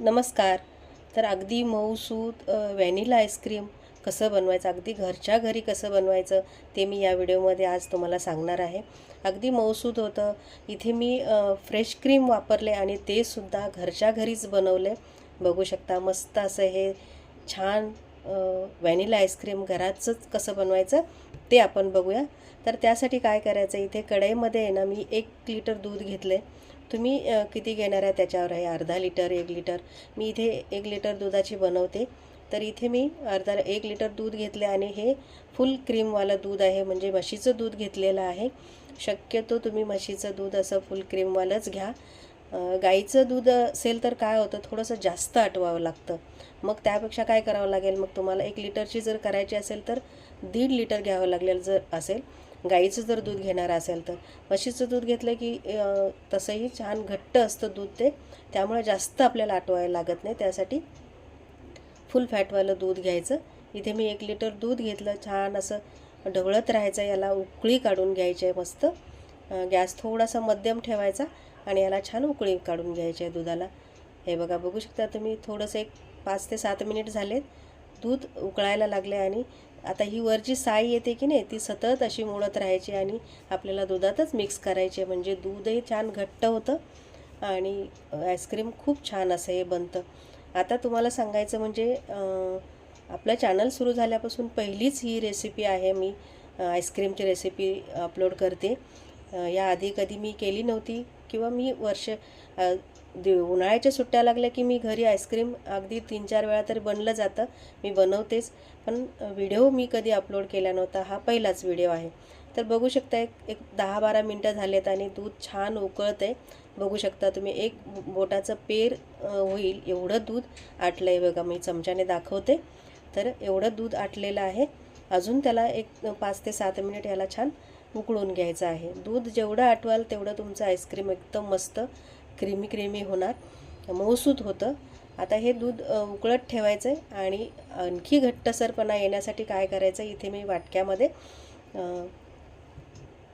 नमस्कार. तर अगदी मऊसूत व्हॅनिला आईस्क्रीम कसं बनवायचं अगदी घरच्या घरी कसं बनवायचं ते मी या व्हिडिओमध्ये आज तुम्हाला सांगणार आहे. अगदी मऊसूत होतं. इथे मी फ्रेश क्रीम वापरले आणि ते सुद्धा घरच्या घरीच बनवले. बघू शकता मस्त असं हे छान व्हॅनिला आईस्क्रीम घरातच कसं बनवायचं ते आपण बघूया. तर त्यासाठी काय करायचं इथे कढईमध्ये आहे ना मी एक लिटर दूध घेतले तुम्ही किती घेणार आहे त्याच्यावर आहे? अर्धा लिटर एक लिटर? मी इथे एक लिटर दुधाची बनवते. तर इथे मी अर्धा एक लिटर दूध घेतले आणि हे फुल क्रीमवालं दूध आहे. म्हणजे म्हशीचं दूध घेतलेलं आहे. शक्यतो तुम्ही म्हशीचं दूध असं फुल क्रीमवालंच घ्या. गाईचं दूध असेल तर काय होतं? थोडंसं जास्त आटवावं लागतं. मग त्यापेक्षा काय करावं लागेल? मग तुम्हाला एक लिटरची जर करायची असेल तर दीड लिटर घ्यावं लागेल जर असेल. गाईचं जर दूध घेणार असेल तर. म्हशीचं दूध घेतलं की तसंही छान घट्ट असतं दूध ते. त्यामुळे जास्त आपल्याला आटवायला लागत नाही. त्यासाठी फुल फॅटवालं दूध घ्यायचं. इथे मी एक लिटर दूध घेतलं. छान असं ढवळत राहायचं. याला उकळी काढून घ्यायची आहे मस्त गॅस थोडासा मध्यम ठेवायचा आणि याला छान उकळी काढून घ्यायची आहे दुधाला. हे बघा बघू शकता तुम्ही थोडंसं एक पाच ते सात मिनिट झालेत. दूध उकळायला लागले आणि आता ही वरची साई येते की नाही ती सतत अशी मुळत राहायची आणि आपल्याला दुधातच मिक्स करायची म्हणजे दूधही छान घट्ट होतं आणि आईस्क्रीम खूप छान असं हे बनतं. आता तुम्हाला सांगायचं म्हणजे आपलं चॅनल सुरू झाल्यापासून पहिलीच ही रेसिपी आहे. मी आईस्क्रीमची रेसिपी अपलोड करते. याआधी कधी मी केली नव्हती किंवा मी वर्ष दि- उन्हाळ्याच्या सुट्ट्या लागल्या की मी घरी आईस्क्रीम अगदी तीन चार वेळा तरी बनलं जातं. मी बनवतेच. पण व्हिडिओ मी कधी अपलोड केला नव्हता. हा पहिलाच व्हिडिओ आहे. तर बघू शकता एक एक दहा बारा मिनटं झालेत आणि दूध छान उकळत आहे बघू शकता तुम्ही एक बोटाचं पेर होईल. एवढं दूध आटलं आहे बघा. मी चमच्याने दाखवते. तर एवढं दूध आटलेलं आहे. अजून त्याला एक पाच ते सात मिनिट याला छान उकळून घ्यायचं आहे. दूध जेवढं आटवाल तेवढं तुमचं आईस्क्रीम एकदम मस्त क्रीमी क्रीमी होणार. मऊसूत होतं. आता हे दूध उकळत ठेवायचं आहे आणि आणखी घट्टसरपणा येण्यासाठी काय करायचं इथे मी वाटक्यामध्ये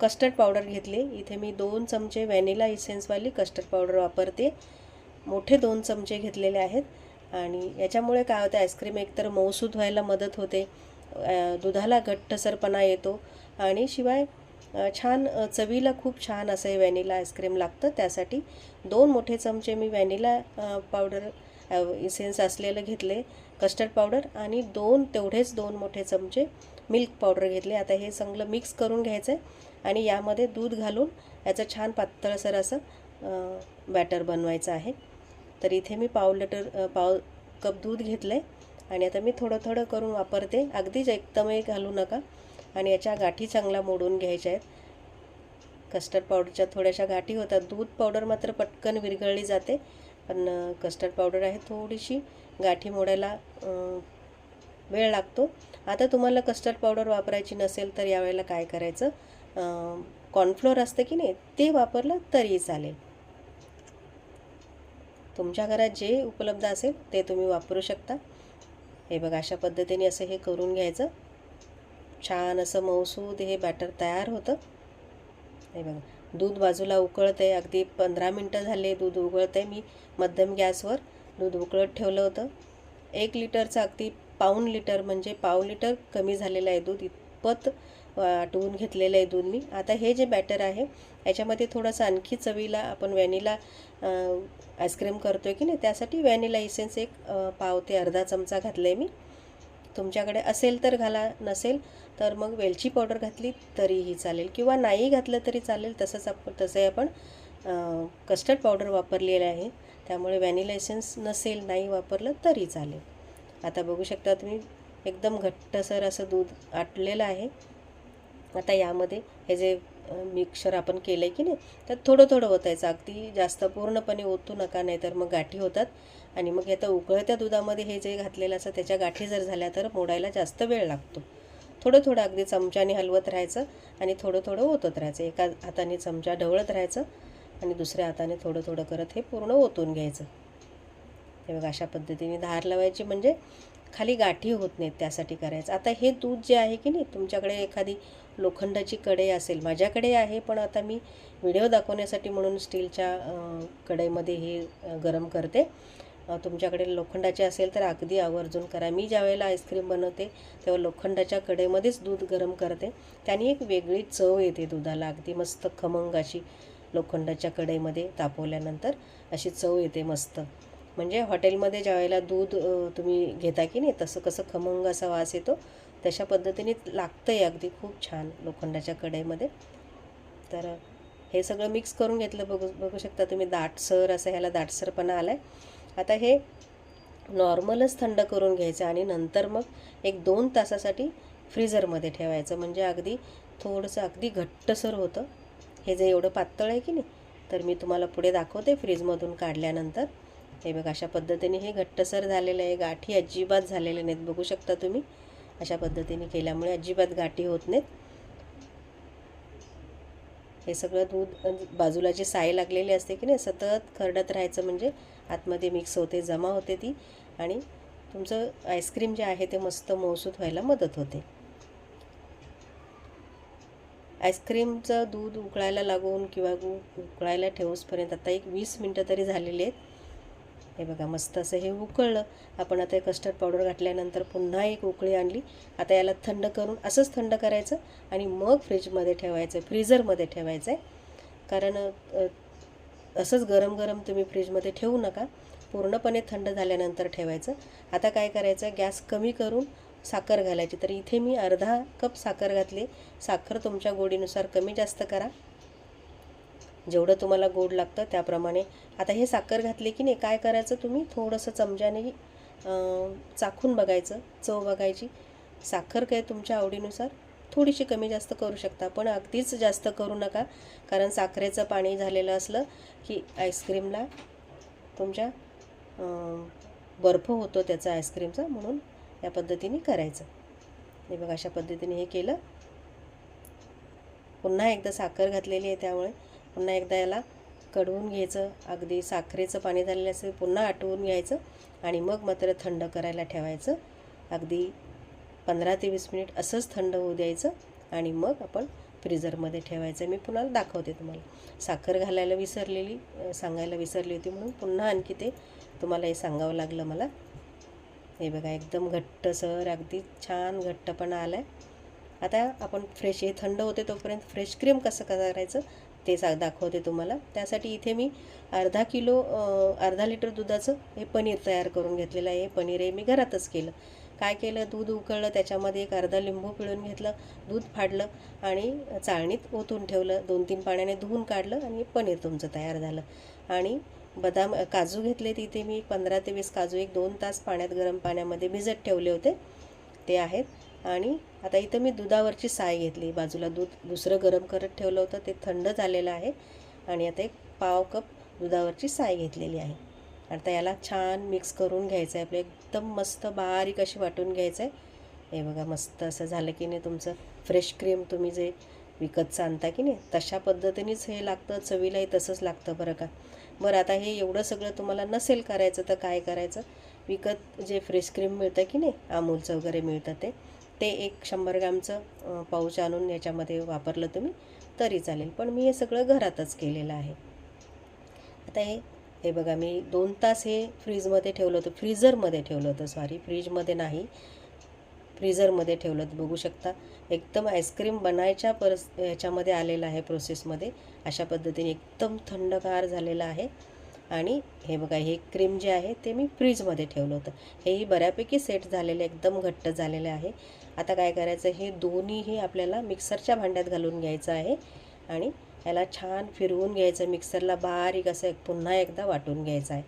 कस्टर्ड पावडर घेतली. इथे मी दोन चमचे व्हॅनिला इसेन्सवाली कस्टर्ड पावडर वापरते. मोठे दोन चमचे घेतलेले आहेत. आणि याच्यामुळे काय होतं आईस्क्रीम एकतर मऊसूद व्हायला मदत होते. दुधाला घट्टसरपणा येतो. आणि शिवाय छान चवीला खूप छान असं हे व्हॅनिला आईस्क्रीम लागतं. त्यासाठी दोन मोठे चमचे मी व्हॅनिला पावडर इसेन्स असलेलं घेतले कस्टर्ड पावडर आणि दोन तेवढेच दोन मोठे चमचे मिल्क पावडर घेतले. आता हे चांगलं मिक्स करून घ्यायचं आहे आणि यामध्ये दूध घालून याचं छान पातळसर असं बॅटर बनवायचं आहे. तर इथे मी पाव लिटर पाव कप दूध घेतलं आहे आणि आता मी थोडं थोडं करून वापरते. अगदीच एकदमही घालू नका. आणि याच्या गाठी चांगला मोडून घ्यायच्या आहेत. कस्टर्ड पावडरच्या थोड्याशा गाठी होतात. दूध पावडर मात्र पटकन विरघळली जाते. पण कस्टर्ड पावडर आहे थोडीशी गाठी मोडायला वेळ लागतो. आता तुम्हाला कस्टर्ड पावडर वापरायची नसेल तर यावेळेला काय करायचं? कॉर्नफ्लोअर असतं की नाही ते वापरलं तरी चालेल. तुमच्या घरात जे उपलब्ध असेल ते तुम्ही वापरू शकता. हे बघा अशा पद्धतीने असं हे करून घ्यायचं. छान असं मऊसूद हे बॅटर तयार होतं. हे बघा दूध बाजूला उकळत आहे अगदी पंधरा मिनटं झाले दूध उकळत आहे मी मध्यम गॅसवर दूध उकळत ठेवलं होतं. एक लिटरचं अगदी पाऊण लिटर म्हणजे पाव लिटर कमी झालेलं आहे दूध. इतपत आटवून घेतलेलं आहे दूध मी. आता हे जे बॅटर आहे याच्यामध्ये थोडंसं आणखी चवीला आपण व्हॅनिला आईस्क्रीम करतो आहे की नाही त्यासाठी व्हॅनिला इसेन्स एक पाव ते अर्धा चमचा घातला आहे मी. तुमच्याकडे असेल तर घाला नसेल तर मग वेलची पावडर घातली तरीही चालेल. किंवा नाही घातलं तरी चालेल तसंच आपण तसंही आपण कस्टर्ड पावडर वापरलेलं आहे. त्यामुळे व्हॅनिला एसेन्स नसेल नाही वापरलं तरी चालेल. आता बघू शकता तुम्ही एकदम घट्टसर असं दूध आटलेलं आहे. आता यामध्ये हे जे मिक्सर आपण केलं आहे की नाही त्यात थोडं थोडं ओतायचं अगदी जास्त पूर्णपणे ओतू नका नाही तर मग गाठी होतात. आणि मग आता उकळत्या दुधामध्ये हे जे घातलेलं असं त्याच्या गाठी जर झाल्या तर मोडायला जास्त वेळ लागतो. थोडं थोडं अगदी चमच्याने हलवत राहायचं आणि थोडं थोडं ओतत राहायचं. एका हाताने चमचा ढवळत राहायचं आणि दुसऱ्या हाताने थोडं थोडं करत हे पूर्ण ओतून घ्यायचं. हे बघा अशा पद्धतीने धार लावायची म्हणजे खाली गाठी होत नाहीत त्यासाठी करायचं. आता हे दूध जे आहे की नाही तुमच्याकडे एखादी लोखंडाची कढई असेल माझ्याकडे आहे पण आता मी व्हिडिओ दाखवण्यासाठी म्हणून स्टीलच्या कढईमध्ये हे गरम करते. तुमच्याकडे लोखंडाचे असेल तर अगदी आवर्जून करा. मी ज्या वेळेला आईस्क्रीम बनवते तेव्हा लोखंडाच्या कडेमध्येच दूध गरम करते. त्याने एक वेगळी चव येते दुधाला. अगदी मस्त खमंग अशी लोखंडाच्या कढईमध्ये तापवल्यानंतर अशी चव येते मस्त. म्हणजे हॉटेलमध्ये ज्या वेळेला दूध तुम्ही घेता की नाही तसं कसं खमंग असा वास येतो तशा पद्धतीने लागतं आहे अगदी खूप छान लोखंडाच्या कढईमध्ये. तर हे सगळं मिक्स करून घेतलं बघू बघू शकता तुम्ही दाटसर असं ह्याला दाटसरपणा आला आहे आता हे नॉर्मलच थंड करून घ्यायचं आणि नंतर मग एक दोन तासासाठी फ्रीझरमध्ये ठेवायचं. म्हणजे अगदी थोडंसं अगदी घट्टसर होतं. हे जे एवढं पातळ आहे की नाही तर मी तुम्हाला पुढे दाखवते फ्रीजमधून काढल्यानंतर. हे बघा अशा पद्धतीने हे घट्टसर झालेलं आहे. गाठी अजिबात झालेले नाहीत. बघू शकता तुम्ही अशा पद्धतीने केल्यामुळे अजिबात गाठी होत नाहीत. हे सगळं दूध बाजूला जी साय लागलेली असते की नाही सतत खरडत राहायचं म्हणजे आतमध्ये मिक्स होते जमा होते ती. आणि तुमचं आईस्क्रीम जे आहे ते मस्त मौसूत व्हायला मदत होते. आईस्क्रीमचं दूध उकळायला लागून किंवा उकळायला ठेवूसपर्यंत आता एक वीस मिनटं तरी झालेली आहेत. हे बघा मस्त असं हे उकळलं. आपण आता कस्टर्ड पावडर घातल्यानंतर पुन्हा एक उकळी आणली. आता याला थंड करून असंच थंड करायचं आणि मग फ्रीजमध्ये ठेवायचं फ्रीझरमध्ये ठेवायचं आहे कारण असंच गरम गरम तुम्ही फ्रीजमध्ये ठेवू नका. पूर्णपणे थंड झाल्यानंतर ठेवायचं. आता काय करायचं गॅस कमी करून साखर घालायची. तर इथे मी अर्धा कप साखर घातली. साखर तुमच्या गोडीनुसार कमी जास्त करा. जेवढं तुम्हाला गोड लागतं त्याप्रमाणे. आता हे साखर घातली की नाही काय करायचं तुम्ही? थोडंसं चमच्याने चाखून बघायचं चव बघायची. साखर काय तुमच्या आवडीनुसार थोडीशी कमी जास्त करू शकता पण अगदीच जास्त करू नका. कारण साखरेचं पाणी झालेलं असलं की आईस्क्रीमला तुमच्या बर्फ होतो त्याचा आईस्क्रीमचा म्हणून या पद्धतीने करायचं. हे बघा अशा पद्धतीने हे केलं. पुन्हा एकदा साखर घातलेली आहे त्यामुळे पुन्हा एकदा याला कडवून घ्यायचं. अगदी साखरेचं पाणी झालेलं असेल पुन्हा आटवून घ्यायचं आणि मग मात्र थंड करायला ठेवायचं. अगदी पंधरा ते वीस मिनिट असंच थंड होऊ द्यायचं आणि मग आपण फ्रीझरमध्ये ठेवायचं. मी पुन्हा दाखवते तुम्हाला. साखर घालायला विसरलेली सांगायला विसरली होती म्हणून पुन्हा आणखी ते तुम्हाला हे सांगावं लागलं मला. हे बघा एकदम घट्टसर अगदी छान घट्टपणा आला आहे आता आपण फ्रेश हे थंड होते तोपर्यंत फ्रेश क्रीम कसं करायचं? ते सा दाखवते तुम्हाला. त्यासाठी इथे मी अर्धा किलो अर्धा लिटर दुधाचं हे पनीर तयार करून घेतलेलं आहे. हे पनीर हे मी घरातच केलं. काय केलं? दूध उकळलं. त्याच्यामध्ये एक अर्धा लिंबू पिळून घेतलं दूध फाडलं आणि चाळणीत ओतून ठेवलं. दोन तीन पाण्याने धुवून काढलं आणि पनीर तुमचं तयार झालं. आणि बदाम काजू घेतले तिथे मी. पंधरा ते वीस काजू एक दोन तास पाण्यात गरम पाण्यामध्ये भिजत ठेवले होते. ते आहेत. आणि आता इथं मी दुधावरची साय घेतली. बाजूला दूध दुसरं गरम करत ठेवलं होतं. ते थंड झालेलं आहे. आणि आता एक पाव कप दुधावरची साय घेतलेली आहे. आता याला छान मिक्स करून घ्यायचं आहे आपलं एकदम मस्त बारीक अशी वाटून घ्यायचं आहे हे बघा मस्त असं झालं की नाही तुमचं फ्रेश क्रीम तुम्ही जे विकतचं आणता की नाही तशा पद्धतीनेच हे लागतं. चवीलाही तसंच लागतं बरं का. बरं आता हे एवढं सगळं तुम्हाला नसेल करायचं तर काय करायचं? विकत जे फ्रेश क्रीम मिळतं की नाही अमूलचं वगैरे मिळतं ते. ते एक शंभर ग्रामचं पाऊच आणून याच्यामध्ये वापरलं तुम्ही तरी चालेल. पण मी हे सगळं घरातच केलेलं आहे. आता हे हे बघा मी दोन तास हे फ्रीजमध्ये ठेवलं होतं. फ्रीजरमध्ये ठेवलं होतं सॉरी फ्रीजमध्ये नाही. फ्रीझरमध्ये ठेवलं होतं बघू शकता. एकदम आईस्क्रीम बनायच्या परस ह्याच्यामध्ये आलेलं आहे प्रोसेसमध्ये. अशा पद्धतीने एकदम थंडगार झालेलं आहे. आणि हे बघा हे क्रीम जे आहे ते मी फ्रीजमध्ये ठेवलं होतं. हेही बऱ्यापैकी सेट झालेलं एकदम घट्ट झालेलं आहे. आता काय करायचं हे दोन्हीही आपल्याला मिक्सरच्या भांड्यात घालून घ्यायचं आहे. आणि ह्याला छान फिरवून घ्यायचं मिक्सरला बारीक असं एक पुन्हा एकदा वाटून घ्यायचं आहे.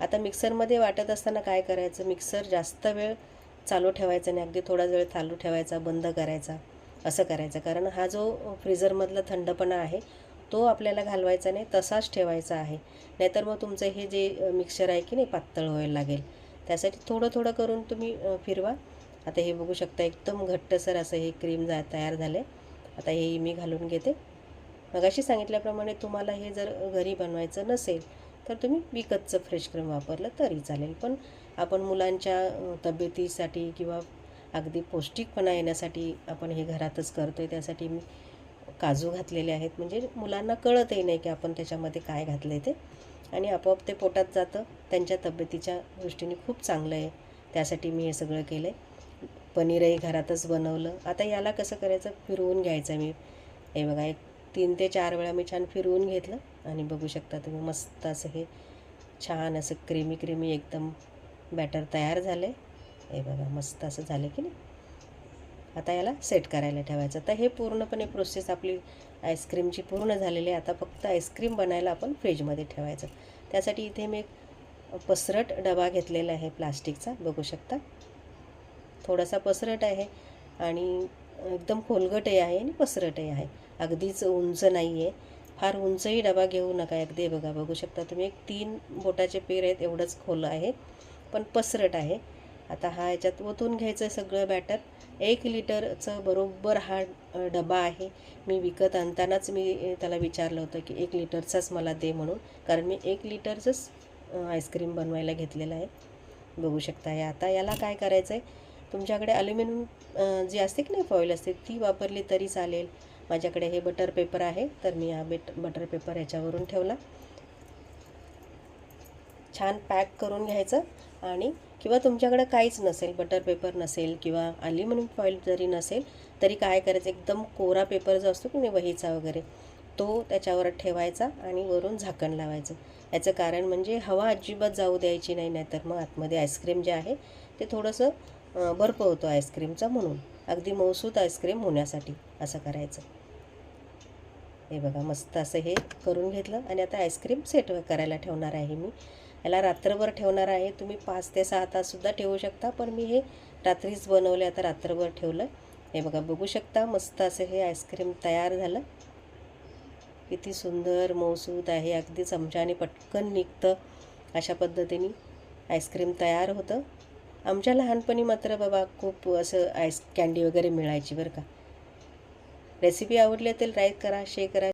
आता मिक्सरमध्ये वाटत असताना काय करायचं मिक्सर जास्त वेळ चालू ठेवायचा नाही अगदी थोडा वेळ चालू ठेवायचा बंद करायचा असं करायचं. कारण हा जो फ्रीझरमधला थंडपणा आहे तो आपल्याला घालवायचा नाही तसाच ठेवायचा आहे. नाहीतर मग तुमचं हे जे मिक्सर आहे की नाही पातळ व्हायला लागेल. त्यासाठी थोडं थोडं करून तुम्ही फिरवा. आता हे बघू शकता एकदम घट्टसर असं हे क्रीम जा तयार झालं आता हे मी घालून घेते. मगाशी सांगितल्याप्रमाणे तुम्हाला हे जर घरी बनवायचं नसेल तर तुम्ही विकतचं फ्रेश क्रीम वापरलं तरी चालेल. पण आपण मुलांच्या तब्येतीसाठी किंवा अगदी पौष्टिकपणा येण्यासाठी आपण हे घरातच करतो आहे त्यासाठी मी काजू घातलेले आहेत. म्हणजे मुलांना कळतही नाही की आपण त्याच्यामध्ये काय घातलं आहे ते. आणि आपोआप ते पोटात जातं. त्यांच्या तब्येतीच्या दृष्टीने खूप चांगलं आहे. त्यासाठी मी हे सगळं केलं आहे पनीरही घरातच बनवलं. आता याला कसं करायचं? फिरवून घ्यायचं मी. हे बघा एक तीन ते चार वेळा मी छान फिरवून घेतलं आणि बघू शकता तुम्ही मस्त असं हे छान असं क्रीमी क्रीमी एकदम बॅटर तयार झालं आहे हे बघा मस्त असं झालं की नाही? आता याला सेट करायला ठेवायचं. तर हे पूर्णपणे प्रोसेस आपली आईस्क्रीमची पूर्ण झालेली आहे. आता फक्त आईस्क्रीम बनायला आपण फ्रीजमध्ये ठेवायचं. त्यासाठी इथे मी एक पसरट डबा घेतलेला आहे प्लास्टिकचा बघू शकता? थोडासा पसरट आहे आणि एकदम खोलगटही आहे आणि पसरटही आहे. अगदीच उंच नाही आहे फार उंचही डबा घेऊ नका अगदी. बघा बघू शकता तुम्ही एक तीन बोटाचे पेर आहेत एवढंच खोल आहे पण पसरट आहे. आता हा याच्यात ओतून घ्यायचं आहे सगळं बॅटर एक लिटरचं बरोबर हा डबा आहे. मी विकत आणतानाच मी त्याला विचारलं होतं की एक लिटरचाच मला दे म्हणून कारण मी एक लिटरचंच आईस्क्रीम बनवायला घेतलेलं आहे. बघू शकता हे आता याला काय करायचं आहे तुमच्याकडे अल्युमिनियम जी असते की नाही फॉईल असते ती वापरली तरी चालेल. माझ्याकडे हे बटर पेपर आहे तर मी हा बेट बटर पेपर ह्याच्यावरून ठेवला. छान पॅक करून घ्यायचं आणि किंवा तुमच्याकडे काहीच नसेल बटर पेपर नसेल किंवा अल्युमिनियम फॉईल जरी नसेल तरी काय करायचं एकदम कोरा पेपर जो असतो की नाही वहीचा वगैरे तो त्याच्यावर ठेवायचा आणि वरून झाकण लावायचं. याचं कारण म्हणजे हवा अजिबात जाऊ द्यायची नाही नाहीतर मग आतमध्ये आईस्क्रीम जे आहे ते थोडंसं बर्फ होतो आईस्क्रीमचा म्हणून. अगदी मऊसूत आईस्क्रीम होण्यासाठी असं करायचं. हे बघा मस्त असं हे करून घेतलं आणि आता आईस्क्रीम सेट करायला ठेवणार आहे मी. याला रात्रभर ठेवणार आहे. तुम्ही पाच ते सहा ताससुद्धा ठेवू शकता पण मी हे रात्रीच बनवले आता रात्रभर ठेवलं हे बघा बघू शकता मस्त असं हे आईस्क्रीम तयार झालं. किती सुंदर मौसूद आहे अगदी चमच्याने पटकन निघतं. अशा पद्धतीने आईस्क्रीम तयार होतं. आमच्या लहानपणी मात्र बाबा खूप असं आईस कँडी वगैरे मिळायची बरं का. रेसिपी आवडली तर लाईक करा शेअर करा.